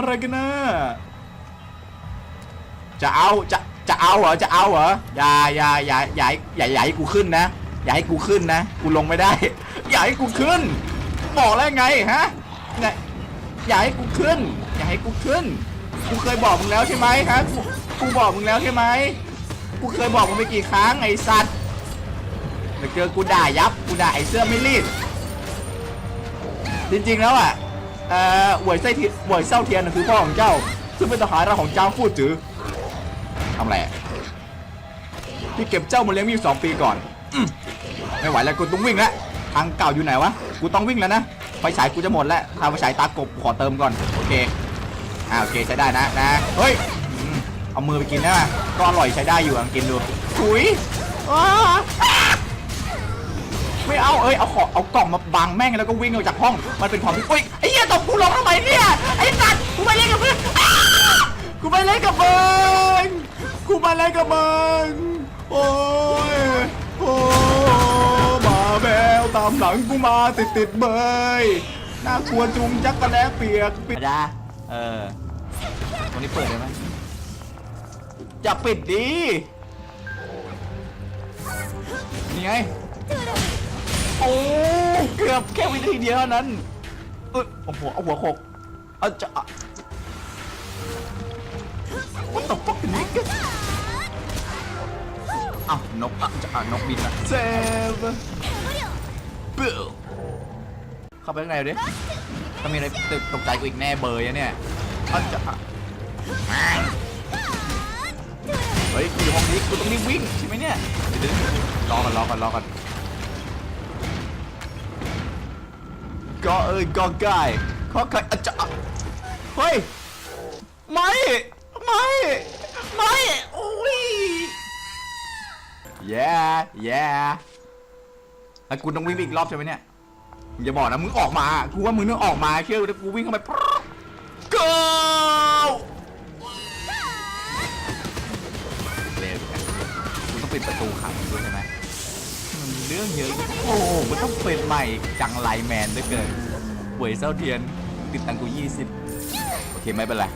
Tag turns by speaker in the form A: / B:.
A: อะไรกันนะจะเอาจะจะเอาเหรอจะเอาเหรออย่าอย่าอย่าอย่าให้อย่าอย่าให้กูขึ้นนะ อย่าให้กูขึ้นนะกูลงไม่ได้ อย่าให้กูขึ้น บอกแล้วไงฮะไงอย่าให้กูขึ้น อย่าให้กูขึ้นกูเคยบอกมึงแล้วใช่ไหมฮะกูกูบอกมึงแล้วใช่ไหมกูเคยบอกมึงไปกี่ครั้งไอ้สัตว์เดี๋ยวเจอกูด่ายับกูด่าไอ้เสื้อไม่รีดจริงๆแล้วอะ เอ่อหวยไส้ทีหวยเศร้าเทียนคือพ่อของเจ้า ซึ่งเป็นทหารราของเจ้าฟูดจือทำอะไรที่เก็บเจ้ามาเลี้ยงมีอยู่สองปีก่อนอไม่ไหวแล้วกูต้องวิ่งแล้วทางเก่าอยู่ไหนวะกูต้องวิ่งแล้วนะไฟฉายกูจะหมดแล้วทางไฟฉายตากบขอเติมก่อนโอเคอ่าโอเคใช้ได้นะนะเฮ้ยเอามือไปกินนะก็อร่อยใช้ได้อยู่ลองกินดูถุยอ้า เอ้ยเอาของเอากล่องมาบังแม่งแล้วก็วิ่งออกจากห้อง มันเป็นความที่เฮ้ยไอ้เหี้ยตบกูลงทำไมเนี่ยไอ้สัตว์กูไปเล่นกับมึงอ้ากูไปเล่นกับมึงกูไปเล่นกับมึงโอ้ยโอ้หมาแมวตามหลังกูมาติดติดๆเบยน่ากลัวจุงจักกระแลเปียกปิดดาเออตรงนี้เปิดได้ไหมอย่าปิดดินี่ไง โอ้เกือบแค่วินาทีเดียวเท่านั้นเออโอ้โหเอาหัวโขกเอาจะอะ What the fuck นี่กันอ้าวนกอะจะอะนกบินอะเซฟบิลเข้าไปข้างในดิถ้ามีอะไรตกตกใจกูอีกแน่เบยอะเนี่ยเอาจะอะเฮ้ยกูอยู่ห้องนี้กูต้องรีบวิ่งใช่ไหมเนี่ยเดี๋ยวรอก่อนรอก่อนรอก่อน ก็เอ้ยก็ไก่ขอไก่อจจะเฮ้ยไม่ไม่ไม่โอ้ยแย่แย่แล้วกูต้องวิ่งไปอีกรอบใช่ไหมเนี่ยอย่าบอกนะมึงออกมากูว่ามึงต้องออกมาเชื่อกูวิ่งเข้าไป go เร็วกูต้องปิดประตูขังด้วยใช่ไหม เรื่องเยอะ โอ้โหมันต้องเป็นใหม่จังไลแมนด้วยเกินป่วยเศร้าเทียนติดตังกู20 โอเคไม่เป็นไร